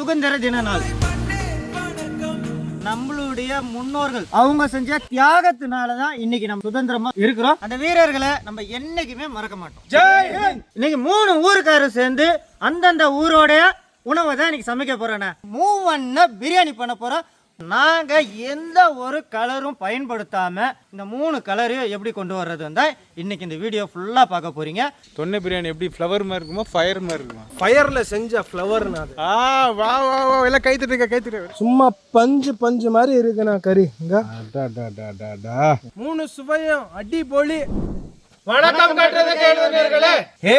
சுதந்திர தின நாள். நம்மளுடைய முன்னோர்கள் அவங்க செஞ்ச தியாகத்தினால தான் இன்னைக்கு நம்ம சுதந்திரமா இருக்கிறோம். அந்த வீரர்களை நம்ம என்னைக்குமே மறக்க மாட்டோம். ஜெய் ஹிந்த்! இன்னைக்கு மூணு ஊருக்காரர் சேர்ந்து அந்தந்த ஊரோடைய உணவை தான் இன்னைக்கு சமைக்க போறேண்ணே மூவண்ண பிரியாணி பண்ண போறோம். நாங்க எந்த ஒரு கலரும் பயன்படுத்தாம இந்த மூணு கலரையும் எப்படி கொண்டு வர்றது வந்தா இன்னைக்கு இந்த வீடியோ ஃபுல்லா பார்க்க போறீங்க. தொன்னை பிரியாணி எப்படி ஃப்ளவர் மாதிரி இருக்குமா ஃபயர் மாதிரி இருக்குமா? ஃபயர்ல செஞ்ச ஃப்ளவர்னா அது. ஆ வா வா வா எல்லாம் கை தட்டுங்க கை சும்மா பஞ்சு பஞ்சு மாதிரி இருக்குண்ணா கறி. இங்க. அடா, டா, டா, டா, டா. மூணு சுவையும் அடிபொலி வணக்கம் கட்டுறது கேளுங்களே ஹே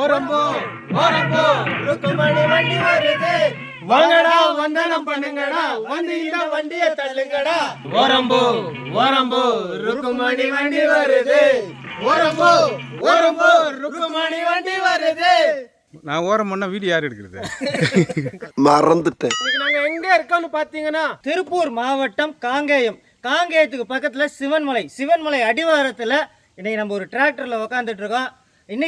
ஓரம்போ. ஓரம்போ. ருக்குமணி வண்டி வருது. வாங்கடா வந்தனம் பண்ணுங்கடா. வந்து இந்த வண்டியை தள்ளுங்கடா. ஓரம்போ ஓரம்போ. ருக்குமணி வண்டி வருது. ஓரம்போ ஓரம்போ. ருக்குமணி வண்டி வருது. நான் ஓரம் பண்ணா வீடியோ யார் எடுக்கிறது? மறந்துட்டேன். நாங்க எங்க இருக்கோம்னு பாத்தீங்கன்னா திருப்பூர் மாவட்டம் காங்கேயம். காங்கேயத்துக்கு பக்கத்துல சிவன்மலை. சிவன்மலை அடிவாரத்துல இன்றைக்கி நம்ம ஒரு டிராக்டரில் உட்காந்துட்டு இருக்கோம்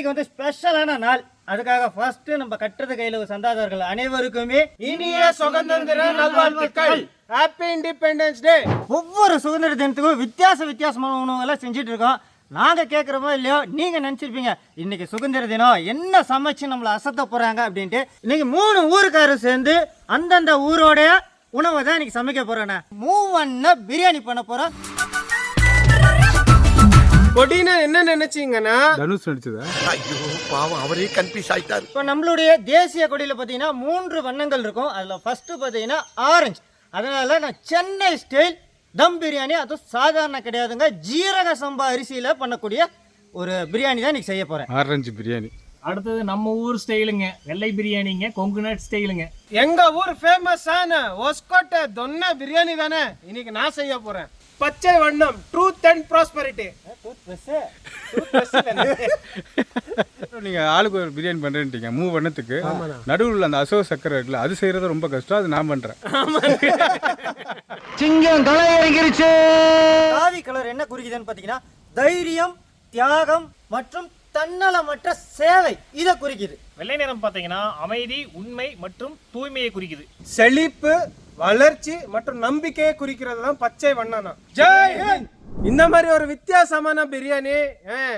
வந்து ஸ்பெஷலான நாள். அதுக்காக ஃபர்ஸ்ட் நம்ம கட்டுறது கையில் சந்தாதாரர்கள் அனைவருக்குமே இனிய சுதந்திர தின நல்வாழ்த்துக்கள். ஹாப்பி இண்டிபெண்டன்ஸ் டே ஒவ்வொரு சுதந்திர தினத்துக்கும் வித்தியாச வித்தியாசமான உணவுகளை செஞ்சுட்டு இருக்கோம் நாங்கள் கேட்குறமோ இல்லையோ நீங்கள் நினச்சிருப்பீங்க. இன்னைக்கு சுதந்திர தினம் என்ன சமைச்சு நம்மளை அசத்த போகிறாங்க அப்படின்ட்டு. இன்றைக்கி மூணு ஊருக்காரர் சேர்ந்து அந்தந்த ஊரோடைய உணவை தான் இன்னைக்கு சமைக்க போறேண்ணே மூவண்ண பிரியாணி பண்ண போகிறோம் கொடினா என்ன நினைச்சீங்கன்னா? தனுஷ் நடிச்சதா? ஐயோ பாவம் அவரே கன்ஃபியூஸ் ஆயிட்டாரு. இப்போ நம்மளுடைய தேசிய கொடியில் பார்த்தீங்கன்னா மூன்று வண்ணங்கள் இருக்கும். அதில் ஃபஸ்ட்டு பார்த்தீங்கன்னா ஆரஞ்சு அதனால நான் சென்னை ஸ்டைல் தம் பிரியாணி அதுவும் சாதாரண கிடையாதுங்க. ஜீரக சம்பா அரிசியில் பண்ணக்கூடிய ஒரு பிரியாணி தான் இன்னைக்கு செய்ய போகிறேன் ஆரஞ்சு பிரியாணி. அடுத்தது நம்ம ஊர் ஸ்டைலுங்க. வெள்ளை பிரியாணிங்க கொங்கு நாட் ஸ்டைலுங்க. எங்க ஊர் ஃபேமஸான ஒஸ்கோட்டை தொன்ன பிரியாணி தானே? இன்னைக்கு நான் செய்ய போறேன். பச்சை வண்ணம் ட்ரூத் அண்ட் ப்ராஸ்பரிட்டி நீங்க ஆளுக்கு ஒரு பிரியாணி பண்றேன்ட்டீங்க மூணு வண்ணத்துக்கு. நடுவில் அந்த அசோக சக்கரை இருக்குல்ல அது செய்யறது ரொம்ப கஷ்டம் அது நான் பண்றேன். சிங்கம் களை இறங்கிருச்சு காவி கலர் என்ன குறிக்குதுன்னு பார்த்தீங்கன்னா தைரியம் தியாகம் மற்றும் தன்னலமற்ற சேவை இதை குறிக்குது. வெள்ளை நிறம் பார்த்தீங்கன்னா அமைதி உண்மை மற்றும் தூய்மையை குறிக்குது. செழிப்பு வளர்ச்சி மற்றும் நம்பிக்கையை குறிக்கிறது தான் பச்சை வண்ணம் தான் ஜெய் ஹிந்த்! இந்த மாதிரி ஒரு வித்தியாசமான பிரியாணி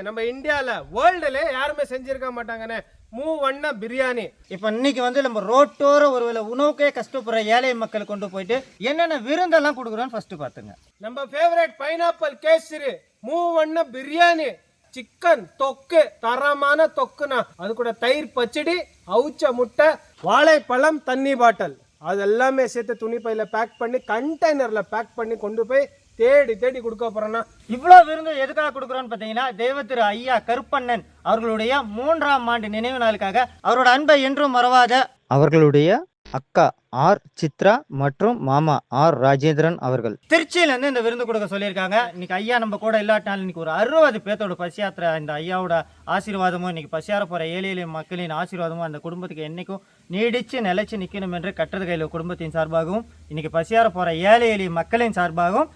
நம்ம இந்தியால வேர்ல்டுல யாருமே செஞ்சிருக்க மாட்டாங்கண்ணே. மூ வண்ண பிரியாணி. இப்போ இன்னைக்கு வந்து நம்ம ரோட்டோர ஒருவேளை உணவுக்கே கஷ்டப்படுற ஏழை மக்கள் கொண்டு போயிட்டு என்னென்ன விருந்தெல்லாம் கொடுக்குறோன்னு ஃபர்ஸ்ட் பார்த்துங்க. நம்ம ஃபேவரட் பைனாப்பிள் கேசரி மூ வண்ண பிரியாணி சிக்கன் தொக்கு தரமான தொக்குனா அது கூட தயிர் பச்சடி அவுச்ச முட்டை வாழைப்பழம் தண்ணி பாட்டில். அது எல்லாமே சேர்த்து துணி பையில பேக் பண்ணி கண்டெய்னர்ல பேக் பண்ணி கொண்டு போய் தேடி தேடி கொடுக்க போறோம்னா இவ்வளோ விருந்து எதுக்காக கொடுக்குறோன்னு பார்த்தீங்கன்னா தெய்வத்திரு ஐயா கருப்பண்ணன் அவர்களுடைய மூன்றாம் ஆண்டு நினைவு நாளுக்காக அவரோட அன்பை என்றும் மறவாத அவர்களுடைய அக்கா ஆர் சித்ரா மற்றும் மாமா ஆர் ராஜேந்திரன் அவர்கள். திருச்சியிலேருந்து இந்த விருந்து கொடுக்க சொல்லியிருக்காங்க. இன்னைக்கு ஐயா நம்ம கூட இல்லாட்டினாலும் இன்னைக்கு ஒரு அறுபது பேர்த்தோட பசி யாத்திரை இந்த ஐயாவோட ஆசீர்வாதமும் இன்னைக்கு பசியார போகிற ஏழை எளிய மக்களின் ஆசீர்வாதமும் அந்த குடும்பத்துக்கு என்னைக்கும் நீடிச்சு நிலைச்சு நிற்கணும் என்று கட்டுறது கையில் குடும்பத்தின் சார்பாகவும் இன்னைக்கு பசியார போகிற ஏழை எளிய மக்களின் சார்பாகவும்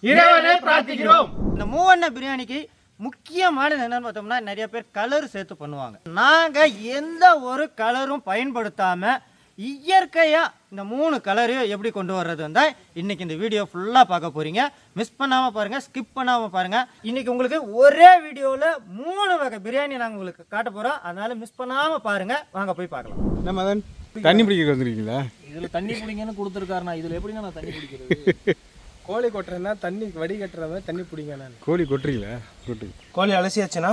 பிரார்த்திக்கிறோம். இந்த மூவண்ண பிரியாணிக்கு முக்கியமானது என்னன்னு பார்த்தோம்னா நிறைய பேர் கலர் சேர்த்து பண்ணுவாங்க. நாங்கள் எந்த ஒரு கலரும் பயன்படுத்தாம இயற்கையா இந்த மூணு கலரையும் எப்படி கொண்டு வர்றது வந்தா இன்னைக்கு இந்த வீடியோ ஃபுல்லாக பார்க்க போறீங்க. மிஸ் பண்ணாம பாருங்க ஸ்கிப் பண்ணாம பாருங்க. இன்னைக்கு உங்களுக்கு ஒரே வீடியோவில் மூணு வகை பிரியாணி நாங்கள் உங்களுக்கு காட்ட போறோம். அதனால மிஸ் பண்ணாம பாருங்க. வாங்க போய் பார்க்கலாம். மதன் தண்ணி பிடிக்க வந்திருக்கீங்களா? இதுல தண்ணி குடிங்கன்னு கொடுத்துருக்காருண்ணா இதுல எப்படிங்க நான் தண்ணி குடிக்கிறது? கோழி கொட்டுறதுனா தண்ணி வடி கட்டுறத தண்ணி பிடிங்க நான். கோழி கொட்டுறீங்களா? கொட்டு. கோழி அலசியாச்சுன்னா?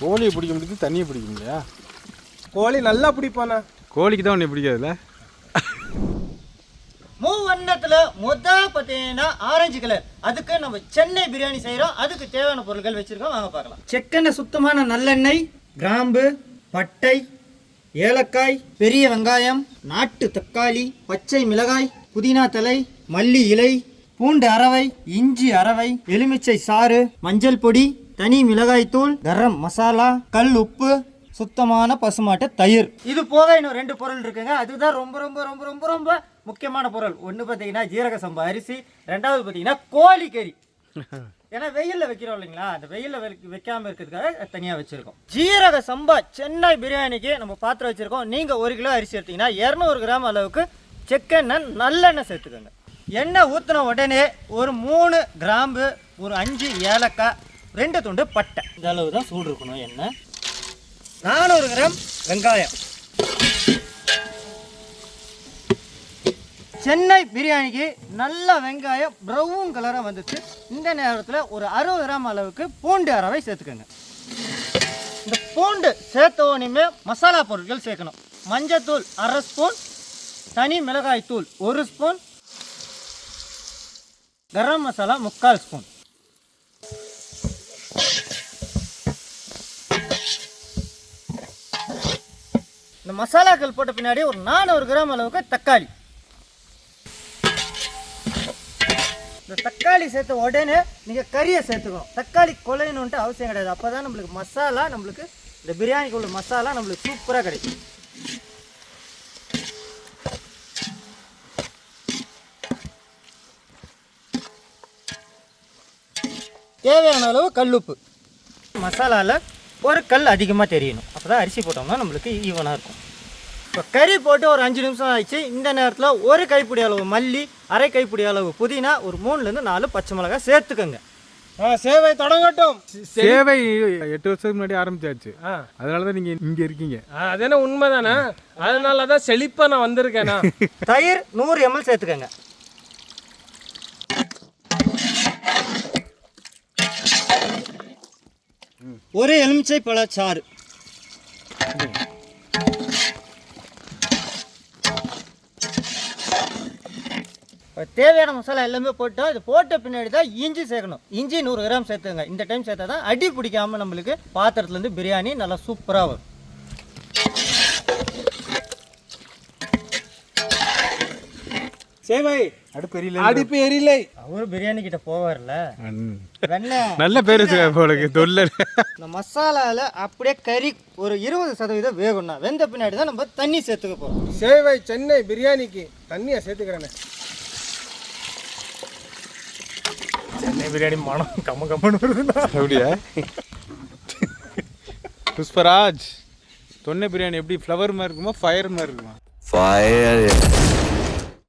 கோழியை பிடிக்க முடியுது தண்ணியை பிடிக்க முடியா? கோழி நல்லா பிடிப்பானா? கோழிக்கு தான் உன்னை பிடிக்காதுல்ல மூவண்ணத்துல முத பார்த்தீங்கன்னா ஆரஞ்சு கலர். அதுக்கு நம்ம சென்னை பிரியாணி செய்கிறோம் அதுக்கு தேவையான பொருட்கள் வச்சிருக்கோம். வாங்க பார்க்கலாம். செக்கெண்ணெய் சுத்தமான நல்லெண்ணெய் கிராம்பு பட்டை ஏலக்காய் பெரிய வெங்காயம் நாட்டு தக்காளி பச்சை மிளகாய் புதினா தலை மல்லி இலை பூண்டு அரவை இஞ்சி அரவை எலுமிச்சை சாறு மஞ்சள் பொடி தனி மிளகாய்த்தூள் கரம் மசாலா கல் உப்பு சுத்தமான பசுமாட்டு தயிர். இது போக இன்னும் ரெண்டு பொருள் இருக்குங்க. அதுதான் ரொம்ப ரொம்ப ரொம்ப ரொம்ப ரொம்ப முக்கியமான பொருள். ஒன்று பார்த்தீங்கன்னா ஜீரக சம்பா அரிசி. ரெண்டாவது பார்த்தீங்கன்னா கோழிக்கறி. ஏன்னா வெயிலில் வைக்கிறோம் இல்லைங்களா? அந்த வெயிலில் வைக்காமல் இருக்கிறதுக்காக தனியாக வச்சுருக்கோம். ஜீரக சம்பா சென்னை பிரியாணிக்கு நம்ம பாத்திரம் வச்சுருக்கோம். நீங்கள் ஒரு கிலோ அரிசி எடுத்தீங்கன்னா இரநூறு கிராம் அளவுக்கு செக்கெண்ணெய் நல்லெண்ணெய் சேர்த்துக்கோங்க. எண்ணெய் ஊற்றின உடனே ஒரு மூணு கிராம்பு ஒரு அஞ்சு ஏலக்காய் ரெண்டு துண்டு பட்டை. இந்த அளவு தான் சூடு இருக்கணும் எண்ணெய். நானூறு கிராம் வெங்காயம். சென்னை பிரியாணிக்கு நல்ல வெங்காயம் ப்ரௌன் கலராக வந்துச்சு. இந்த நேரத்தில் ஒரு அறுபது கிராம் அளவுக்கு பூண்டு அரவை சேர்த்துக்கோங்க. இந்த பூண்டு சேர்த்த உடனே மசாலா பொருட்கள் சேர்க்கணும். மஞ்சத்தூள் அரை ஸ்பூன் தனி மிளகாய் தூள் ஒரு ஸ்பூன் கரம் மசாலா முக்கால் ஸ்பூன். இந்த மசாலாக்கள் போட்ட பின்னாடி ஒரு நானூறு கிராம் அளவுக்கு தக்காளி. இந்த தக்காளி சேர்த்த உடனே நீங்கள் கறியை சேர்த்துக்கணும் தக்காளி கொலையணுன்ட்டு அவசியம் கிடையாது. அப்போ தான் நம்மளுக்கு மசாலா நம்மளுக்கு இந்த பிரியாணிக்கு உள்ள மசாலா நம்மளுக்கு சூப்பராக கிடைக்கும். தேவையான அளவு கல்லுப்பு. மசாலாவில் ஒரு கல் அதிகமாக தெரியணும். அப்போ தான் அரிசி போட்டோம்னா நம்மளுக்கு ஈவனாக இருக்கும். இப்போ கறி போட்டு ஒரு அஞ்சு நிமிஷம் ஆயிடுச்சு. இந்த நேரத்தில் ஒரு கைப்பிடி அளவு மல்லி அரை கைப்பிடி அளவு புதினா ஒரு மூணுலேருந்து நாலு பச்சை மிளகாய் சேர்த்துக்கோங்க. சேவை தொடங்கட்டும். சேவை எட்டு வருஷத்துக்கு முன்னாடி ஆரம்பிச்சாச்சு. அதனால தான் நீங்கள் இங்கே இருக்கீங்க. அது என்ன உண்மைதானே? அதனால தான் செழிப்பாக நான் வந்திருக்கேனா? தயிர் நூறு எம்எல் சேர்த்துக்கோங்க. ஒரு எலுமிச்சை பழச்சாறு. தேவையான மசாலா எல்லாமே போட்டு அது போட்ட பின்னாடி தான் இஞ்சி சேர்க்கணும். இஞ்சி நூறு கிராம் சேர்த்துங்க. இந்த டைம் சேர்த்தா தான் அடி பிடிக்காம நம்மளுக்கு பாத்திரத்துலேருந்து பிரியாணி நல்லா சூப்பராக வரும். சேவை. அடுப்பு எரியல அடிப்பு எரிலை அவரு பிரியாணி கிட்ட போவார்ல. நல்ல பேர் வச்சுக்க போலக்கு தொல்லை. இந்த மசாலாவில் அப்படியே கறி ஒரு இருபது சதவீதம் வேகும்னா வெந்த பின்னாடி தான் நம்ம தண்ணி சேர்த்துக்க போகிறோம் சேவை சென்னை பிரியாணிக்கு தண்ணியை சேர்த்துக்கிறேனே. சென்னை பிரியாணி மனம் கம்ம கம்மன்னு வருதுண்ணா அப்படியா புஷ்பராஜ் தொன்னை பிரியாணி எப்படி ஃப்ளவர் மாதிரி இருக்குமா ஃபயர் மாதிரி இருக்குமா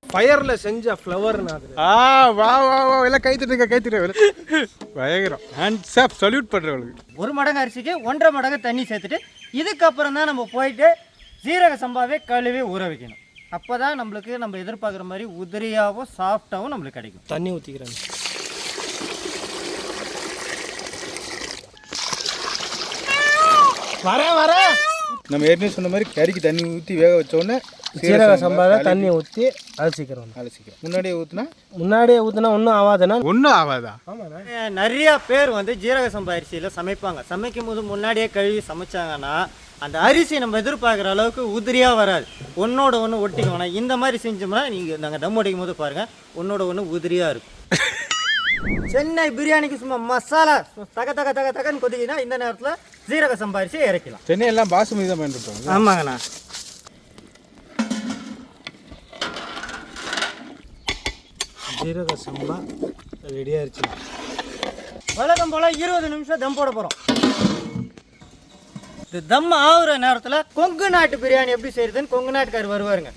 ஃபயரில் செஞ்ச ஃப்ளவர்னா அது ஆ வா வா வா எல்லாம் கை தட்டுங்க கை தட்டுங்க பயங்கரம் ஹேண்ட்ஸ் அப் சல்யூட் பண்ணுறவங்களுக்கு ஒரு மடங்கு அரிசிக்கு ஒன்றரை மடங்கு தண்ணி சேர்த்துட்டு இதுக்கப்புறம் தான் நம்ம போயிட்டு ஜீரக சம்பாவே கழுவி ஊற வைக்கணும் அப்போ தான் நம்மளுக்கு நம்ம எதிர்பார்க்குற மாதிரி உதிரியாகவும் சாஃப்டாகவும் நம்மளுக்கு கிடைக்கும் தண்ணி ஊற்றிக்கிறேன் வரேன் வரேன் நம்ம ஏற்கனவே சொன்ன மாதிரி கறிக்கு தண்ணி ஊற்றி வேக வச்ச உடனே சீரக சம்பாவை தண்ணி ஊற்றி அலசிக்கிறோம் அலசிக்கிறோம் முன்னாடியே ஊற்றுனா முன்னாடியே ஊற்றினா ஒன்றும் ஆகாதுன்னா ஒன்றும் ஆகாதா ஆமாண்ணா. நிறைய பேர் வந்து ஜீரக சம்பா அரிசியில் சமைப்பாங்க. சமைக்கும் போது முன்னாடியே கழுவி சமைச்சாங்கன்னா அந்த அரிசி நம்ம எதிர்பார்க்குற அளவுக்கு உதிரியாக வராது. ஒன்றோட ஒன்று ஒட்டிக்கணும் இந்த மாதிரி செஞ்சோம்னா நீங்கள் நாங்கள் தம் அடிக்கும் போது பாருங்கள் ஒன்றோட ஒன்று உதிரியாக இருக்கும். சென்னை பிரியாணிக்கு சும்மா மசாலா தக தக தக தகன்னு கொதிக்கினா இந்த நேரத்தில் ஜீரக சம்பா அரிசியை இறக்கலாம் சென்னை எல்லாம் பாசுமதி தான் பயன்படுத்துவாங்க. ஆமாங்கண்ணா. ஜீரக சம்பா ரெடி ஆயிடுச்சு வழக்கம் போல் இருபது நிமிஷம் தம் போட போகிறோம் இது தம் ஆகுற நேரத்தில் கொங்கு நாட்டு பிரியாணி எப்படி செய்யறதுன்னு கொங்கு நாட்டுக்கார் வருவாருங்க.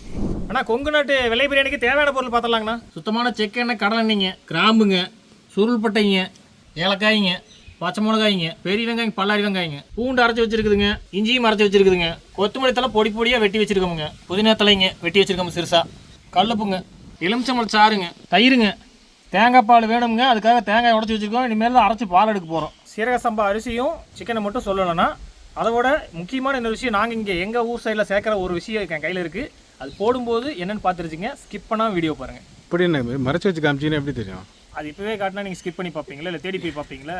அண்ணா கொங்கு நாட்டு வெள்ளை பிரியாணிக்கு தேவையான பொருள் பார்த்துலாங்கண்ணா சுத்தமான செக்கெண்ணெய் கடலெண்ணெய்ங்க கிராம்புங்க சுருள்பட்டைங்க ஏலக்காய்ங்க பச்சை மிளகாய்ங்க பெரிய வெங்காயம் பல்லாரி வெங்காயங்க. பூண்டு அரைச்சி வச்சிருக்குதுங்க இஞ்சியும் அரைச்சி வச்சிருக்குதுங்க. கொத்தமல்லி தலை பொடி பொடியாக வெட்டி வச்சிருக்கோமுங்க. புதினா தலைங்க வெட்டி வச்சிருக்கோம் சிறுசா. கல்லுப்புங்க எலுமிச்சம்பழம் சாறுங்க தயிருங்க. தேங்காய் பால் வேணுங்க அதுக்காக தேங்காய் உடச்சி வச்சிருக்கோம். இனிமேல் தான் அரைச்சி பால் எடுக்க போகிறோம் சீரக சம்பா அரிசியும் சிக்கனை மட்டும் சொல்லலைன்னா அதோட முக்கியமான இன்னொரு விஷயம் நாங்கள் இங்கே எங்கள் ஊர் சைடில் சேர்க்குற ஒரு விஷயம் என் கையில் இருக்குது அது போடும்போது என்னென்னு பார்த்துருச்சிங்க ஸ்கிப் பண்ணாமல் வீடியோ பாருங்கள் இப்படி என்ன மறைச்சி வச்சு காமிச்சிங்கன்னா எப்படி தெரியும்? அது இப்போவே காட்டினா நீங்கள் ஸ்கிப் பண்ணி பார்ப்பீங்களா? இல்லை தேடி போய் பார்ப்பீங்களா?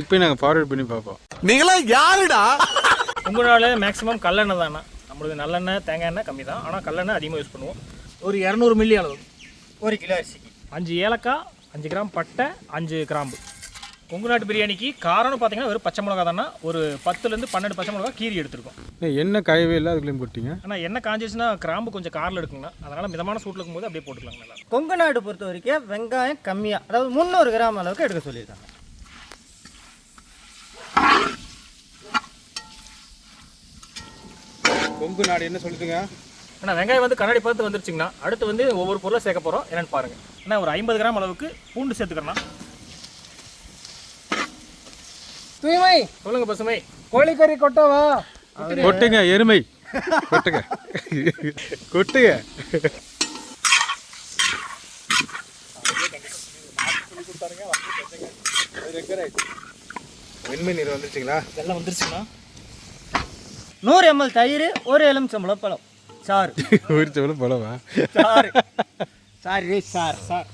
இப்போ நாங்கள் ஃபார்வர்ட் பண்ணி பார்ப்போம். நீங்களா யாருடா? உங்களால் மேக்ஸிமம் கல்லெண்ணெய் தானே நம்மளுக்கு நல்லெண்ணெய் தேங்காய் எண்ணெய் கம்மி தான். ஆனால் கல்லெண்ணெய் அதிகமாக யூஸ் பண்ணுவோம். ஒரு இரநூறு மில்லி அளவு. ஒரு கிலோ அரிசிக்கு. அஞ்சு ஏலக்காய் அஞ்சு கிராம் பட்டை அஞ்சு கிராம்பு. கொங்கு நாட்டு பிரியாணிக்கு காரணம் பார்த்தீங்கன்னா ஒரு பச்சை மிளகா தானா ஒரு பத்துலேருந்து பன்னெண்டு பச்சை மிளகா கீரி எடுத்துருக்கோம். என்ன காயவே இல்லை? அதுக்குள்ளேயும் போட்டிங்க. ஆனால் என்ன காஞ்சிச்சுன்னா கிராம்பு கொஞ்சம் காரில் எடுக்குங்கண்ணா. அதனால் மிதமான சூட்டில் இருக்கும்போது அப்படியே போட்டுக்கலாம் நல்லா கொங்கு நாடு பொறுத்த வரைக்கும் வெங்காயம் கம்மியாக அதாவது முந்நூறு கிராம் அளவுக்கு எடுக்க சொல்லியிருக்காங்க. கொங்கு நாடு என்ன சொல்லுதுங்க? ஆனால் வெங்காயம் வந்து கண்ணாடி பார்த்து வந்துருச்சுங்கன்னா அடுத்து வந்து ஒவ்வொரு பொருளை சேர்க்க போகிறோம் என்னென்னு பாருங்கள் ஏன்னா ஒரு ஐம்பது கிராம் அளவுக்கு பூண்டு சேர்த்துக்கிறோம்னா தூய்மை. சொல்லுங்க பசுமை. கோழிக்கறி கொட்டவா? கொட்டுங்க. எருமை. கொட்டுங்க. கொட்டுங்க. வெண்மை நீர் வந்துருச்சுங்களா? எல்லாம் வந்துருச்சுங்கண்ணா நூறு எம்எல் தயிர் ஒரு எலுமிச்சம்பழம் பழம். சாறு. ஒரு பழவா சாறு. சாரி சார் சார்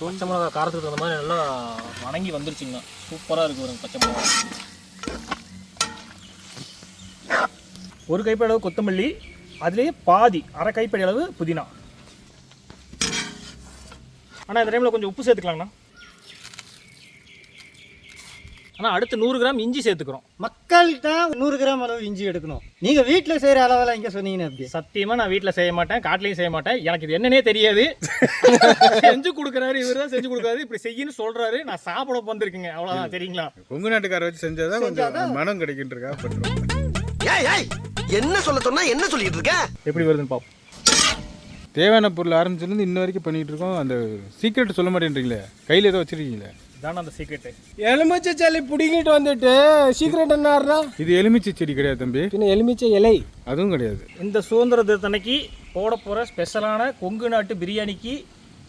பச்சை மிளகா காரத்துக்கு தகுந்த மாதிரி நல்லா வணங்கி வந்துருச்சுங்கண்ணா சூப்பராக இருக்குது ஒரு பச்சை மிளகா. ஒரு கைப்படி அளவு கொத்தமல்லி அதுலேயே பாதி அரை கைப்படி அளவு புதினா. ஆனால் இந்த டைமில் கொஞ்சம் உப்பு சேர்த்துக்கலாங்கண்ணா. அண்ணா அடுத்து நூறு கிராம் இஞ்சி சேர்த்துக்கிறோம். மக்கள் தான் நூறு கிராம் அளவு இஞ்சி எடுக்கணும். நீங்க வீட்ல செய்யற அளவெல்லாம் இங்க சொன்னீங்கன்னா அப்படி சத்தியமா நான் வீட்டில் செய்ய மாட்டேன் காட்டிலையும் செய்ய மாட்டேன். எனக்கு இது என்னன்னே தெரியாது. செஞ்சு கொடுக்குறாரு இவர் தான் செஞ்சு கொடுக்குறாரு. இப்படி செய்யன்னு சொல்றாரு. நான் சாப்பிட வந்திருக்கேங்க அவ்வளோதான் தெரியுங்களா கொங்கு நாட்டுக்கார வச்சு செஞ்சாதான் கொஞ்சம் மனம் ஏய் ஏய் என்ன சொல்ல சொன்னா என்ன சொல்லிட்டு இருக்க? எப்படி வருதுன்னு பார்ப்போம் தேவையான பொருள் ஆரம்பிச்சிருந்து இன்ன வரைக்கும் பண்ணிட்டு இருக்கோம். அந்த சீக்ரெட் சொல்ல மாட்டேன்றீங்களே? கையில் ஏதோ வச்சிருக்கீங்களே? இதான அந்த சீக்ரெட்டு எலுமிச்சை செல்லி பிடிங்கிட்டு வந்துட்டு சீக்கிரம் என்னாடுறா இது எலுமிச்சை செடி கிடையாது தம்பி. பின்ன எலுமிச்சை இலை. அதுவும் கிடையாது. இந்த சுதந்திர தினத்தன்னைக்கு போட போகிற ஸ்பெஷலான கொங்கு நாட்டு பிரியாணிக்கு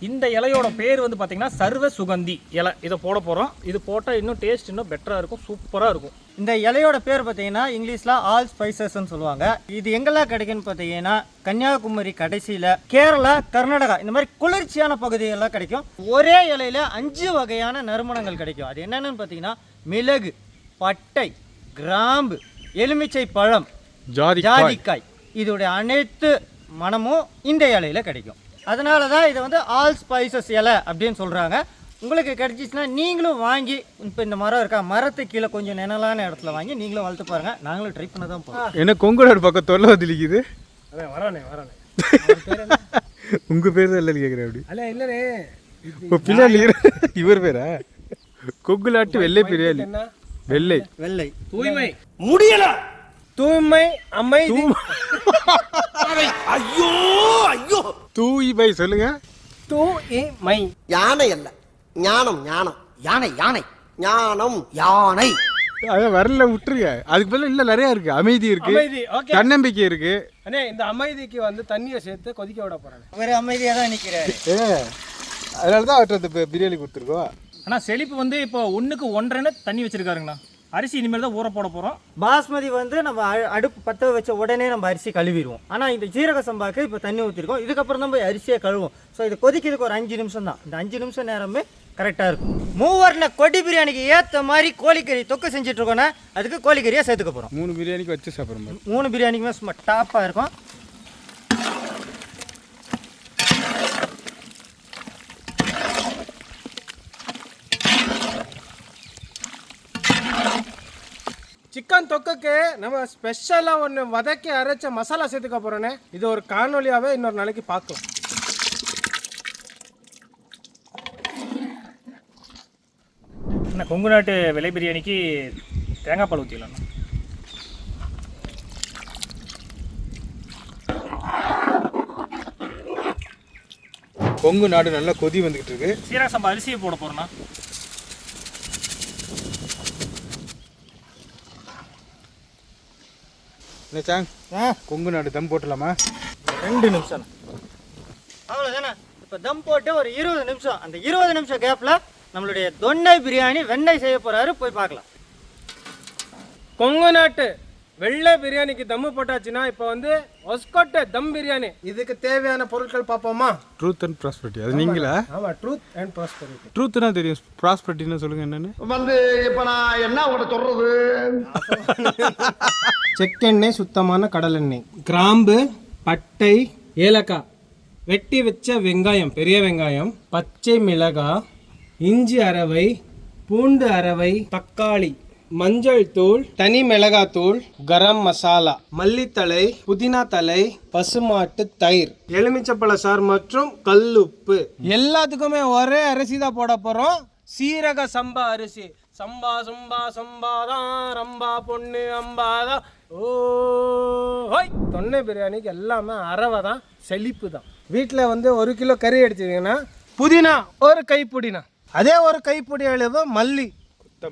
இந்த இலையோட பேர் வந்து பார்த்தீங்கன்னா சர்வ சுகந்தி இலை. இதை போட போகிறோம் இது போட்டால் இன்னும் டேஸ்ட் இன்னும் பெட்டராக இருக்கும் சூப்பராக இருக்கும். இந்த இலையோட பேர் பார்த்தீங்கன்னா இங்கிலீஷ்ல ஆல் ஸ்பைசஸ்ன்னு சொல்லுவாங்க. இது எங்கெல்லாம் கிடைக்குன்னு பார்த்தீங்கன்னா கன்னியாகுமரி கடைசியில் கேரளா கர்நாடகா இந்த மாதிரி குளிர்ச்சியான பகுதிகளெல்லாம் கிடைக்கும். ஒரே இலையில அஞ்சு வகையான நறுமணங்கள் கிடைக்கும். அது என்னென்னு பார்த்தீங்கன்னா மிளகு பட்டை கிராம்பு எலுமிச்சை பழம் ஜாதி ஜாதிக்காய். இதோடைய அனைத்து மனமும் இந்த இலையில கிடைக்கும். அதனால தான் இதை வந்து ஆல் ஸ்பைசஸ் இலை அப்படின்னு சொல்கிறாங்க உங்களுக்கு கிடைச்சிச்சுன்னா நீங்களும் வாங்கி இப்போ இந்த மரம் இருக்கா மரத்து கீழே கொஞ்சம் நிழலான இடத்துல வாங்கி நீங்களும் வளர்த்து பாருங்க. நாங்களும் ட்ரை பண்ண தான் போகிறோம் என்ன கொங்கு நாடு பக்கம் தொல்லை வதிலிக்குது அதான் வரானே வரானே. உங்க பேர் தான் இல்லை கேட்குறேன் அப்படி. அல்ல இல்லனே இப்போ பின்னாடி இவர் பேரா? கொங்கு நாட்டு வெள்ளை பிரியாணி. என்ன? வெள்ளை. வெள்ளை. தூய்மை. முடியல. தூய்மை அமைதி. ஐயோ ஐயோ. தூய்மை சொல்லுங்க. தூய்மை. யானை அல்ல. ஞானம் ஞானம். யானை யானை. ஞானம் யானை. அதான் வரல விட்டுருங்க. அதுக்கு பதிலா இல்ல நிறைய இருக்கு. அமைதி இருக்கு. அமைதி ஓகே தன்னம்பிக்கை இருக்கு. அண்ணே இந்த அமைதிக்கு வந்து தண்ணியை சேர்த்து கொதிக்க விட போறேன் அவர் அமைதியாக தான் நிற்கிறாரு ஏ அதனால தான் அவர்கிட்ட பிரியாணி கொடுத்துருக்கோம். ஆனால் செழிப்பு வந்து இப்போ ஒன்றுக்கு ஒன்றரைன்னு தண்ணி வச்சிருக்காருங்கண்ணா. அரிசி இனிமேல் தான் ஊற போட போகிறோம் பாஸ்மதி வந்து நம்ம அ- அடுப்பு பற்ற வச்ச உடனே நம்ம அரிசி கழுவிடுவோம். ஆனால் இந்த ஜீரக சம்பாக்கு இப்போ தண்ணி ஊற்றிருக்கோம் இதுக்கப்புறம் தான் போய் அரிசியை கழுவும். ஸோ இது கொதிக்கிறதுக்கு ஒரு அஞ்சு நிமிஷம் தான். இந்த அஞ்சு நிமிஷம் நேரமே கரெக்டாக இருக்கும். மூவர்ல கொடி பிரியாணிக்கு ஏற்ற மாதிரி கோழிக்கறி தொக்கு செஞ்சுட்டு இருக்கோன்னா அதுக்கு கோழிக்கறியாக சேர்த்துக்க போகிறோம் மூணு பிரியாணிக்கு வச்சு சாப்பிட்ற மாதிரி. மூணு பிரியாணிக்குமே சும்மா டாப்பாக இருக்கும். சிக்கன் தொக்குக்கு நம்ம ஸ்பெஷலாக ஒன்று வதக்கி அரைச்ச மசாலா சேர்த்துக்க போகிறோன்னே இது ஒரு காணொலியாகவே இன்னொரு நாளைக்கு பார்க்கலாம். என்ன கொங்கு நாட்டு விலை பிரியாணிக்கு தேங்காய் பால் ஊற்றிடலாம் கொங்கு நாடு நல்லா கொதி வந்துகிட்டு இருக்கு. சீரக சம்பா அரிசியை போட போகிறோண்ணா என்ன சாங் கொங்கு நாடு தம் போட்டலாமா? ரெண்டு நிமிஷம். அவ்வளோதானே இப்போ தம் போட்டு ஒரு இருபது நிமிஷம். அந்த இருபது நிமிஷம் கேப்பில் நம்மளுடைய தொன்னை பிரியாணி வெண்ணெய் செய்ய போகிறாரு போய் பார்க்கலாம். கொங்கு நாட்டு வெள்ளை பிரியாணிக்கு தம்மு போட்டாச்சுன்னா இப்போ வந்து ஒஸ்கொட்டை தம் பிரியாணி இதுக்கு தேவையான பொருட்கள் பார்ப்போமா ட்ரூத் அண்ட் ப்ராஸ்பரிட்டி அது நீங்களா ஆமாம் ட்ரூத் அண்ட் ப்ராஸ்பரிட்டி ட்ரூத்னா தெரியும் ப்ராஸ்பரிட்டின்னு சொல்லுங்க என்னன்னு வந்து இப்ப நான் என்ன உங்கள்கிட்ட சொல்றது செக்கெண்ணெய் சுத்தமான கடலெண்ணெய் கிராம்பு பட்டை ஏலக்காய் வெட்டி வச்ச வெங்காயம் பெரிய வெங்காயம் பச்சை மிளகாய் இஞ்சி அரவை பூண்டு அரவை தக்காளி மஞ்சள் தூள் தனி மிளகாய் தூள் கரம் மசாலா மல்லித்தழை புதினா தழை பசுமாட்டு தயிர். எலுமிச்சப்பழ சார் மற்றும் கல்லுப்பு. எல்லாத்துக்குமே ஒரே அரிசி தான் போட போறோம். சீரக சம்பா அரிசி. சம்பா சம்பா சம்பாதான் ரம்பா பொண்ணு அம்பாதான் ஓ ஹோய் தொன்னை பிரியாணிக்கு எல்லாமே அரவை தான் செழிப்பு தான். வீட்டில் வந்து ஒரு கிலோ கறி எடுத்தீங்கன்னா புதினா ஒரு கைப்பிடினா. அதே ஒரு கைப்பிடி அளவு மல்லி.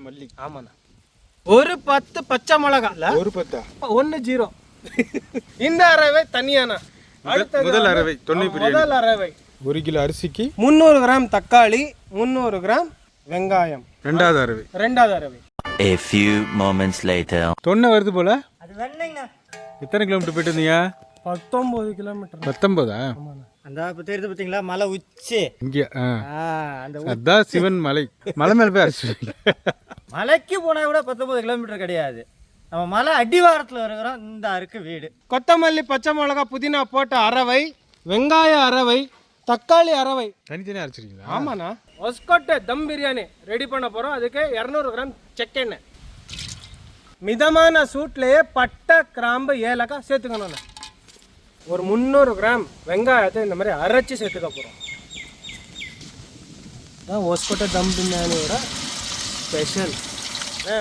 மல்லி ஆமாண்ணா. ஒரு பத்து பச்சை மிளகா. ஒரு பத்தா? ஒன்று ஜீரோ. இந்த அரவை தனியாண்ணா அடுத்தது முதல் தொன்னை பிரியாணி. முதல் அரவை ஒரு கிலோ அரிசிக்கு முந்நூறு கிராம் தக்காளி முந்நூறு கிராம் வெங்காயம். ரெண்டாவது அரவை ரெண்டாவது அரவை A few moments later. தொன்னை வருது போல? அது வெண்ணெய்ண்ணா எத்தனை கிலோமீட்டர் போயிட்டு இருந்தீங்க பத்தொம்பது கிலோமீட்டர். பத்தொன்பதா? அந்த இப்போ தெரியுது பார்த்தீங்களா மலை உச்சி. இங்கே ஆ. ஆ அந்த அதான் சிவன் மலை. மலை மேல போய் அரிசி மலைக்கு போனால் கூட பத்தொம்பது கிலோமீட்டர் கிடையாது. நம்ம மலை அடிவாரத்தில் இருக்கிறோம். இந்த அருக்கு வீடு. கொத்தமல்லி பச்சை மிளகா புதினா போட்ட அரவை வெங்காய அரவை தக்காளி அரவை தனித்தனியாக அரைச்சிருக்கீங்களா? ஆமாண்ணா. ஒஸ்கொட்டை தம் பிரியாணி ரெடி பண்ண போகிறோம் அதுக்கு இரநூறு கிராம் செக்கெண்ணெய் மிதமான சூட்லேயே பட்டை கிராம்பு ஏலக்காய் சேர்த்துக்கணும்ண்ணா. ஒரு முந்நூறு கிராம் வெங்காயத்தை இந்த மாதிரி அரைச்சி சேர்த்துக்க போகிறோம் ஒஸ்கொட்டை தம் பிரியாணியோட ஸ்பெஷல்.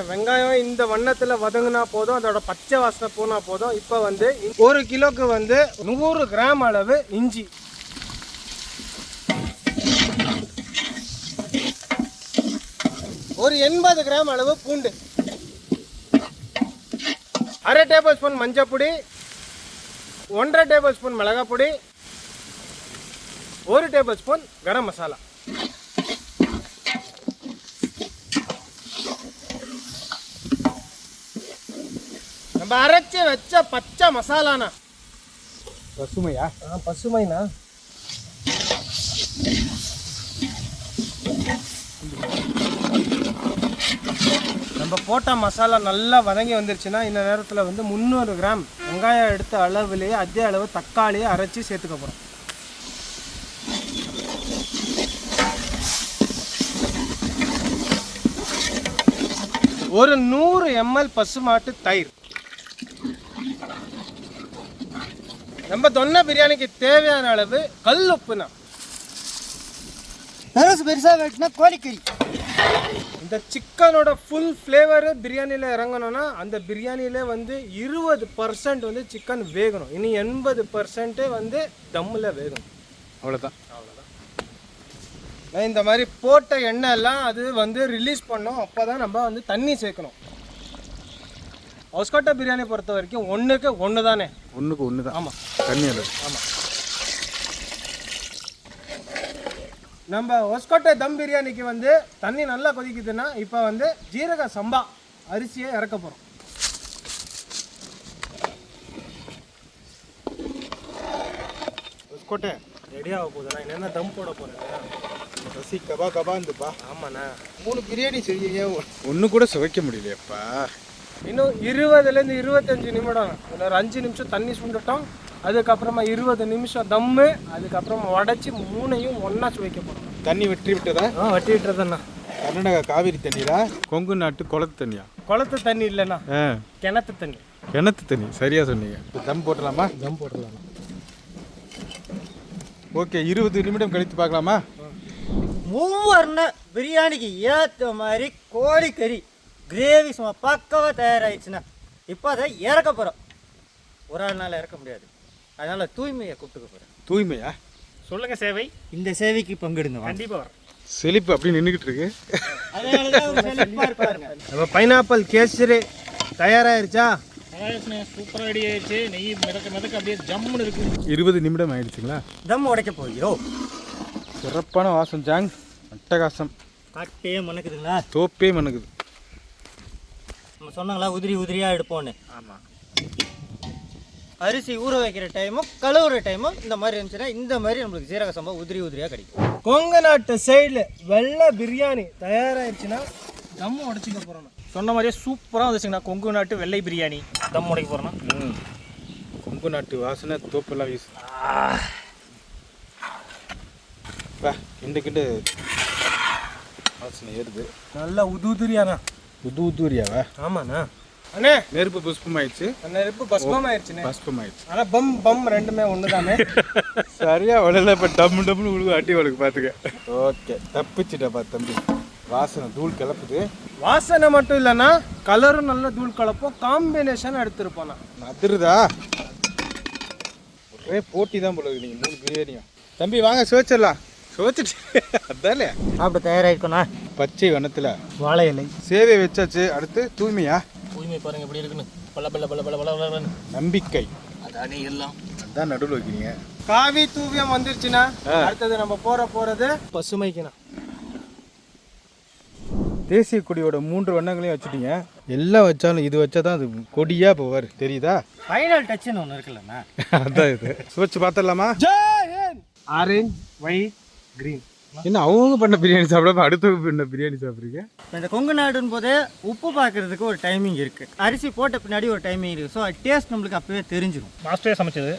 வெங்காயம் இந்த வண்ணத்தில் வதங்கினா போதும் அதோட பச்சை வாசனை போனால் போதும். இப்போ வந்து ஒரு கிலோக்கு வந்து நூறு கிராம் அளவு இஞ்சி. ஒரு எண்பது கிராம் அளவு பூண்டு. அரை டேபிள் ஸ்பூன் மஞ்சள் பொடி. ஒன்றரை டேபிள் ஸ்பூன் மிளகாய் பொடி. ஒரு டேபிள் ஸ்பூன் கரம் மசாலா. நம்ம அரைச்சி வச்ச பச்சை மசாலாண்ணா. பசுமையா? ஆ பசுமைண்ணா. நம்ம போட்ட மசாலா நல்லா வதங்கி வந்துருச்சுன்னா இந்த நேரத்தில் வந்து முந்நூறு கிராம் வெங்காயம் எடுத்த அளவுலேயே அதே அளவு தக்காளியை அரைச்சி சேர்த்துக்க போகிறோம் ஒரு நூறு எம்எல் பசுமாட்டு தயிர். நம்ம தொன்ன பிரியாணிக்கு தேவையான அளவு கல் உப்புனா பெருசு பெருசாக வெட்டினா கோழிக்கறி. இந்த சிக்கனோட ஃபுல் ஃப்ளேவர் பிரியாணியில் இறங்கணும்னா அந்த பிரியாணியில வந்து இருபது பர்சன்ட் வந்து சிக்கன் வேகணும். இனி எண்பது பர்சன்ட்டே வந்து தம்மில் வேகணும். அவ்வளோதான் நான் இந்த மாதிரி போட்ட எண்ணெய் எல்லாம் அது வந்து ரிலீஸ் பண்ணோம். அப்போ தான் நம்ம வந்து தண்ணி சேர்க்கணும். ஹவுஸ்கோட்டை பிரியாணி பொறுத்த வரைக்கும் ஒன்றுக்கு ஒன்று தானே ஒன்றுக்கு ஒன்று தான் ஆமாம் தண்ணி அளவு நம்ம ஒஸ்கோட்டை தம் பிரியாணிக்கு வந்து தண்ணி நல்லா கொதிக்குதுன்னா இப்போ வந்து ஜீரக சம்பா அரிசியை இறக்க போகிறோம் ஒஸ்கோட்டை ரெடி ஆக போகுது நான் என்ன தம் போட போகிறேன் பசி கபா கபாந்துப்பா ஆமாண்ணா. மூணு பிரியாணி செய்யுங்க ஒன்று கூட சுவைக்க முடியலையப்பா. இன்னும் இருபதுலேருந்து இருபத்தஞ்சு நிமிடம். ஒரு அஞ்சு நிமிஷம் தண்ணி சுண்டுட்டோம். அதுக்கப்புறமா இருபது நிமிஷம் தம்மு அதுக்கப்புறமா உடச்சி மூணையும் ஒன்றா சுவைக்க போகிறோம் தண்ணி வெட்டி விட்டதா? ஆ வட்டி விட்டுறதுண்ணா கர்நாடகா காவிரி தண்ணீரா கொங்கு நாட்டு குளத்து தண்ணியா? குளத்து தண்ணி இல்லைண்ணா. கிணத்து தண்ணி. கிணத்து தண்ணி. சரியா சொன்னீங்க. தம் போட்டலாமா? தம் போட்டுடலாம் ஓகே இருபது நிமிடம் கழித்து பார்க்கலாமா? மூவர்ண பிரியாணிக்கு ஏற்ற மாதிரி கோழிக்கறி. கிரேவி சும்மா பக்காவாக தயாராகிடுச்சுண்ணா இப்போ அதை இறக்க போகிறோம் ஒரு ஆள்னால இறக்க முடியாது. அதனால் தூய்மையை கூப்பிட்டுக்க போகிறேன் தூய்மையா? சொல்லுங்க சேவை. இந்த சேவைக்கு பங்கெடுங்க வாங்க. கண்டிப்பா வரேன் செழிப்பு அப்படி நின்றுக்கிட்டு இருக்கு. நம்ம பைனாப்பிள் கேசரி தயாராயிருச்சா? சூப்பராக ரெடி ஆயிடுச்சு நெய் மிதக்க மிதக்க அப்படியே ஜம்முன்னு இருக்கு. இருபது நிமிடம் ஆயிடுச்சுங்களா? தம் உடைக்க போகிறோம். சிறப்பான வாசம் ஜாங். அட்டகாசம். காட்டே மணக்குதுங்களா? தோப்பே மணக்குது. நம்ம சொன்னாங்களா உதிரி உதிரியாக எடுப்போன்னு. ஆமாம் அரிசி ஊற வைக்கிற டைமும் கழுவுற டைமும் இந்த மாதிரி இருந்துச்சுன்னா இந்த மாதிரி நம்மளுக்கு சீரக சம்பா உதிரி உதிரியாக கிடைக்கும். கொங்கு நாட்டு சைடில் வெள்ளை பிரியாணி தயாராயிருச்சுன்னா தம் உடச்சிக்க போகிறோம் சொன்ன மாதிரியே சூப்பராக வந்துச்சுங்கண்ணா. கொங்கு நாட்டு வெள்ளை பிரியாணி. தம் உடைக்க போகிறோன்னா ம். கொங்கு நாட்டு வாசனை தோப்பெல்லாம் வீசு. கிண்டு கிண்டு வாசனை ஏறுது. நல்லா உது உதிரியாண்ணா. உது உதூரியாவா ஆமாண்ணா. அண்ணே. நெருப்பு புஷ்பமாயிடுச்சு. அந்த நெருப்பு பஸ்மம் ஆயிடுச்சுண்ணே பஷ்பமாயிடுச்சு. ஆனால் பம் பம் ரெண்டுமே ஒன்று தானே சரியா வளரல இப்போ டம்மு டம்னு உழுகு அட்டி வழக்கு பார்த்துக்க ஓகே தப்பிச்சிட்டப்பா தம்பி. வாசனை தூள் கிளப்புது வாசனை மட்டும் இல்லைன்னா கலரும் நல்ல தூள் கலப்போம் காம்பினேஷன் எடுத்திருப்போம் நான் அதிருதா ஒரே போட்டி தான் போல நீங்கள் மூணு பிரியாணியும் தம்பி வாங்க சுவைச்சிடலாம் சுவைச்சிட்டு அதானே? சாப்பிட தயாராகிருக்கோண்ணா பச்சை வண்ணத்தில் வாழை இலை. சேவை வச்சாச்சு அடுத்து தூய்மையா? தூய்மை பாருங்க எப்படி இருக்குன்னு. பல்ல பல்ல பல்ல பல்ல பல்ல பல்ல நம்பிக்கை. அதானே எல்லாம். அதான் நடுவில் வைக்கிறீங்க. காவி தூவியம் வந்துருச்சுன்னா அடுத்தது நம்ம போற போறது பசுமைக்குண்ணா. தேசிய கொடியோட மூன்று வண்ணங்களையும் வச்சுட்டீங்க. எல்லாம் வச்சாலும் இது வச்சா தான் அது கொடியாக போவார். தெரியுதா? ஃபைனல் டச்சுன்னு ஒன்று இருக்குல்லண்ணா. அதான் இது. சுவைச்சு பார்த்துடலாமா? ஆரஞ்ச் ஒயிட் கிரீன் என்ன அவங்க பண்ண பிரியாணி சாப்பிடாம அடுத்தவங்க பண்ண பிரியாணி சாப்பிட்றீங்க? இந்த கொங்கு நாடுன்னு போது உப்பு பார்க்கறதுக்கு ஒரு டைமிங் இருக்குது அரிசி போட்ட பின்னாடி ஒரு டைமிங் இருக்குது ஸோ டேஸ்ட் நம்மளுக்கு அப்பவே தெரிஞ்சிடும் மாஸ்டரே சமைச்சது.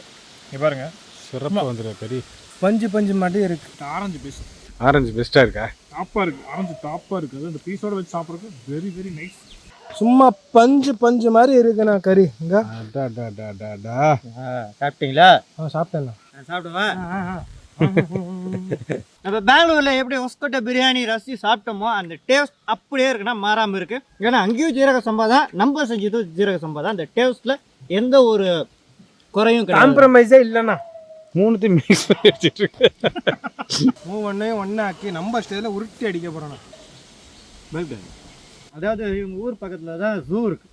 இங்க பாருங்க. சிறப்பாக வந்துடும் கறி? பஞ்சு பஞ்சு மட்டும் இருக்கு. ஆரஞ்சு பீஸ் ஆரஞ்சு பெஸ்ட்டாக இருக்கா? டாப்பா இருக்கு. ஆரஞ்சு டாப்பா இருக்கு. அது அந்த பீஸோட வச்சு சாப்பிட்றதுக்கு வெரி வெரி நைஸ் சும்மா பஞ்சு பஞ்சு மாதிரி இருக்குண்ணா கறி. இங்க. அடா டா டா டா டா சாப்பிட்டீங்களா ஆ சாப்பிட்டேண்ணா நான் சாப்பிடுவா நம்ம பெங்களூர்ல எப்படி ஒஸ்கொட்டை பிரியாணி ரசி சாப்பிட்டோமோ அந்த டேஸ்ட் அப்படியே இருக்குன்னா மாறாம இருக்கு. ஏன்னா அங்கேயும் ஜீரக சம்பா தான் நம்ம செஞ்சதும் ஜீரக சம்பா தான். அந்த டேஸ்ட்ல எந்த ஒரு குறையும் கிடையாது. காம்ப்ரமைஸே இல்லைண்ணா. மூணுத்தையும் மிக்ஸ் பண்ணி வச்சுட்டு மூவண்ணையும் ஒன்னாக்கி நம்ம ஸ்டேஜில் உருட்டி அடிக்க போகிறோண்ணா அதாவது இவங்க ஊர் பக்கத்துல தான் ஜூ இருக்கு. இப்ப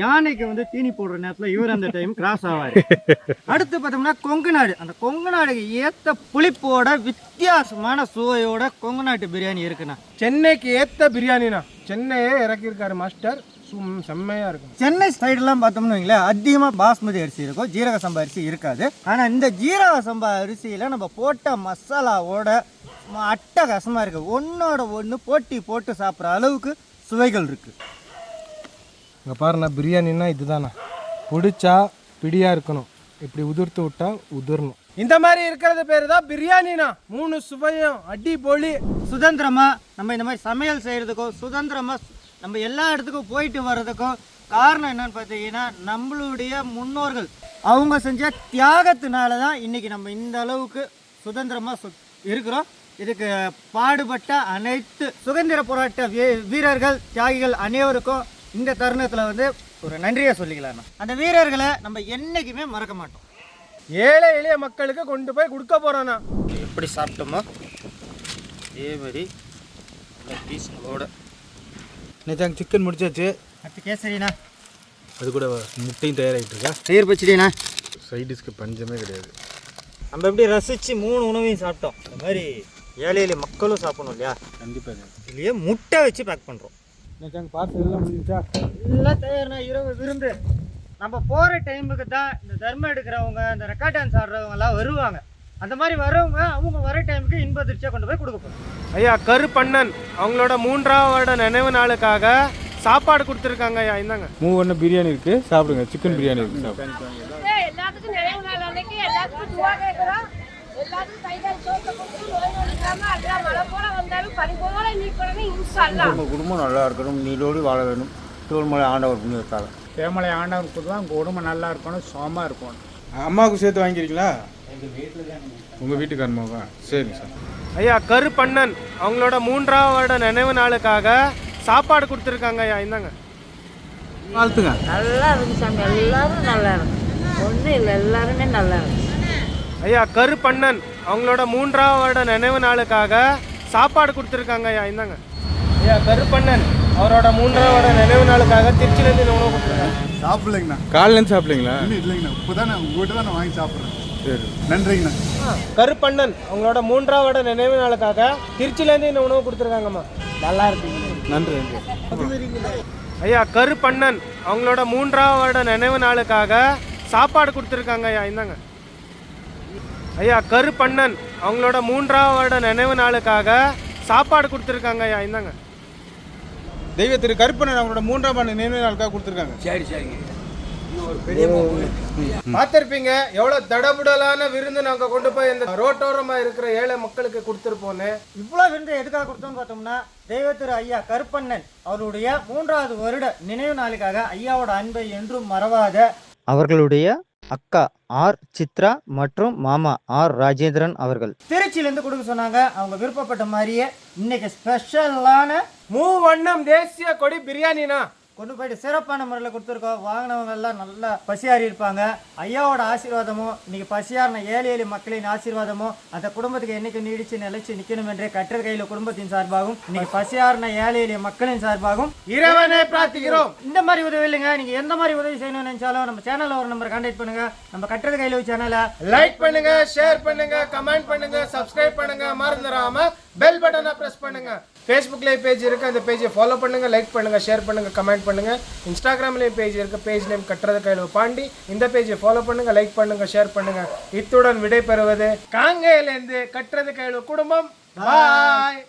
யானைக்கு வந்து தீனி போடுற நேரத்துல இவர் அந்த டைம் கிராஸ் ஆவாரு. அடுத்து பார்த்தோம்னா கொங்கு நாடு. அந்த கொங்கு நாடுக்கு ஏத்த புளிப்போட வித்தியாசமான சுவையோட கொங்கு நாட்டு பிரியாணி இருக்குண்ணா. சென்னைக்கு ஏத்த பிரியாணிண்ணா. சென்னையே இறக்கியிருக்காரு மாஸ்டர் சும் செம்மையா இருக்கும். சென்னை சைடுலாம் பார்த்தோம்னு வைங்களேன் அதிகமாக பாஸ்மதி அரிசி இருக்கும் ஜீரக சம்பா அரிசி இருக்காது. ஆனால் இந்த ஜீரக சம்பா அரிசியில் நம்ம போட்ட மசாலாவோட அட்டகாசமாக இருக்குது ஒன்றோட ஒன்று போட்டி போட்டு சாப்பிட்ற அளவுக்கு சுவைகள் இருக்குது இங்கே பாருண்ணா பிரியாணின்னா இதுதாண்ணா. பிடிச்சா பிடியாக இருக்கணும். இப்படி உதிர்த்து விட்டா உதிரணும். இந்த மாதிரி இருக்கிறது பேர் தான் பிரியாணினா மூணு சுவையும் அடிபொலி சுதந்திரமாக நம்ம இந்த மாதிரி சமையல் செய்கிறதுக்கும் சுதந்திரமாக நம்ம எல்லா இடத்துக்கும் போயிட்டு வர்றதுக்கும் காரணம் என்னன்னு பார்த்தீங்கன்னா நம்மளுடைய முன்னோர்கள். அவங்க செஞ்ச தியாகத்தினால தான் இன்றைக்கி நம்ம இந்த அளவுக்கு சுதந்திரமாக சு இருக்கிறோம். இதுக்கு பாடுபட்ட அனைத்து சுதந்திர போராட்ட வீ- வீரர்கள் தியாகிகள் அனைவருக்கும் இந்த தருணத்தில் வந்து ஒரு நன்றியை சொல்லிக்கலாம் அந்த வீரர்களை நம்ம என்றைக்குமே மறக்க மாட்டோம். ஏழை எளிய மக்களுக்கு கொண்டு போய் கொடுக்க போறோண்ணா எப்படி சாப்பிட்டோமோ அதே மாதிரி பீஸ்களோட. நேற்று சிக்கன் முடிச்சாச்சு. அடுத்து கேசரிண்ணா அது கூட முட்டையும் தயாராகிட்டு இருக்கா? தயிர் பச்சடிண்ணா சைடிஸ்க்கு பஞ்சமே கிடையாது. நம்ம எப்படி ரசித்து மூணு உணவையும் சாப்பிட்டோம். இந்த மாதிரி ஏழை எளிய மக்களும் சாப்பிடணும் இல்லையா? கண்டிப்பாக இதுலேயே முட்டை வச்சு பேக் பண்ணுறோம் நேற்று பார்சல் எல்லாம் முடிஞ்சா எல்லாம் தயார்ண்ணா இரவு விருந்து. நம்ம போகிற டைமுக்கு தான் இந்த தர்மம் எடுக்கிறவங்க இந்த ரெக்கார்ட் டான்ஸ் ஆடுறவங்க எல்லாம் வருவாங்க. அந்த மாதிரி வரவங்க அவங்க வர டைமுக்கு இன்ப அதிர்ச்சியாக கொண்டு போய் கொடுக்க போகிறோம் ஐயா கருப்பண்ணன் அவங்களோட மூன்றாவது நினைவு நாளுக்காக சாப்பாடு கொடுத்துருக்காங்க ஐயா இந்தாங்க. மூணு பிரியாணி இருக்குது சாப்பிடுங்க சிக்கன் பிரியாணி இருக்குது சாப்பிடுங்க ஏய், எல்லாத்துக்கும் நிறைவு நாள் அன்னைக்கு எல்லாத்துக்கும் துவா கேட்கிறோம் எல்லாத்துக்கும் கை கால் சோத்த கொடுத்து நோய் நொடி இல்லாம எல்லாம் மழை போல வந்தாலும் பனி போல நீக்கணும் இன்ஷா அல்லாஹ் நம்ம குடும்பம் நல்லா இருக்கணும் நீடோடி வாழ வேணும் தோல்மலை ஆண்டவர் புண்ணியத்தால். தேமலை ஆண்டவருக்கு தான் குடும்பம் நல்லா இருக்கணும் சுகமாக இருக்கணும். அம்மாவுக்கு சேர்த்து வாங்கிக்கிறீங்களா? உங்கள் வீட்டுக்கு அம்மாவா? சரிங்க சார். ஐயா கருப்பண்ணன் அவங்களோட மூன்றாவது நினைவு நாளுக்காக சாப்பாடு கொடுத்துருக்காங்க ஐயா இந்தாங்க. வாழ்த்துங்க நல்லா இருக்கு சாமி எல்லாரும் நல்லா இருக்கு. ஒன்றும் இல்லை எல்லாருமே நல்லா இருக்கு. ஐயா கருப்பண்ணன் அவங்களோட மூன்றாவது நினைவு நாளுக்காக சாப்பாடு கொடுத்துருக்காங்க ஐயா இந்தாங்க. ஐயா கருப்பண்ணன் அவரோட மூன்றாவது நினைவு நாளுக்காக திருச்சியிலேருந்து இந்த உணவு கொடுத்துருக்காங்க. சாப்பிடலைங்கண்ணா. காலிலேருந்து சாப்பிட்டீங்களா இன்னும் இல்லைங்கண்ணா. இப்போ தான் உங்கள்கிட்ட தான் நான் வாங்கி சாப்பிட்றேன். சரி. நன்றிங்கண்ணா. கருப்பண்ணன் அவங்களோட மூன்றாவது நினைவு நாளுக்காக திருச்சியிலேருந்து இந்த உணவு கொடுத்துருக்காங்கம்மா. நல்லா இருக்கு நன்றி நன்றி. ஐயா கருப்பண்ணன் அவங்களோட மூன்றாவது நினைவு நாளுக்காக சாப்பாடு கொடுத்துருக்காங்க ஐயா இந்தாங்க. ஐயா கருப்பண்ணன் அவங்களோட மூன்றாவது நினைவு நாளுக்காக சாப்பாடு கொடுத்துருக்காங்க ஐயா இந்தாங்க. தெய்வ திரு கருப்பண்ணன் அவங்களோட மூன்றாம் ஆண்டு நினைவு நாளுக்காக கொடுத்துருக்காங்க. சரி சரிங்க. பார்த்துருப்பீங்க எவ்வளோ தடபுடலான விருந்து நாங்கள் கொண்டு போய் இந்த ரோட்டோரமாக இருக்கிற ஏழை மக்களுக்கு கொடுத்துருப்போன்னு இவ்வளோ விருந்து எதுக்காக கொடுத்தோம்னு பார்த்தோம்னா தெய்வத்திரு ஐயா கருப்பண்ணன் அவருடைய மூன்றாவது வருட நினைவு நாளுக்காக ஐயாவோட அன்பை என்றும் மறவாத அவர்களுடைய அக்கா ஆர் சித்ரா மற்றும் மாமா ஆர் ராஜேந்திரன் அவர்கள். திருச்சியிலேருந்து கொடுக்க சொன்னாங்க. அவங்க விருப்பப்பட்ட மாதிரியே இன்னைக்கு ஸ்பெஷலான மூவண்ணம் தேசிய கொடி பிரியாணினா. கொண்டு போயிட்டு சிறப்பான முறையில் கொடுத்துருக்கோம். வாங்கினவங்க எல்லாம் நல்லா பசியாறி இருப்பாங்க. ஐயாவோட ஆசீர்வாதமும் இன்னைக்கு பசியாரின ஏழை எளிய மக்களின் ஆசீர்வாதமும் அந்த குடும்பத்துக்கு என்னைக்கு நீடிச்சு நிலைச்சு நிற்கணும் என்றே கட்டர் கையில் குடும்பத்தின் சார்பாகவும் இன்னைக்கு பசியாரின ஏழை எளிய மக்களின் சார்பாகவும் இறைவனை பிரார்த்திக்கிறோம். இந்த மாதிரி உதவி இல்லைங்க. நீங்க எந்த மாதிரி உதவி செய்யணும்னு நினைச்சாலும் நம்ம சேனல்ல ஒரு நம்பர் கான்டாக்ட் பண்ணுங்க. நம்ம கட்டுறது கையில் சேனலை லைக் பண்ணுங்க ஷேர் பண்ணுங்க கமெண்ட் பண்ணுங்க சப்ஸ்கிரைப் பண்ணுங்க. மறந்துடாம பெல் பட்டனை பிரஸ் பண்ணுங்க. ஃபேஸ்புக்லேயே பேஜ் இருக்கு. அந்த பேஜை ஃபாலோ பண்ணுங்க லைக் பண்ணுங்க ஷேர் பண்ணுங்க கமெண்ட் பண்ணுங்க. இன்ஸ்டாகிராம்லேயும் பேஜ் இருக்கு. பேஜ் நேம் கட்டுறது கையில் பாண்டி இந்த பேஜை ஃபாலோ பண்ணுங்க லைக் பண்ணுங்க ஷேர் பண்ணுங்க. இத்துடன் விடை பெறுவது காங்கேயிலேருந்து கட்டுறது கையில் குடும்பம். பாய்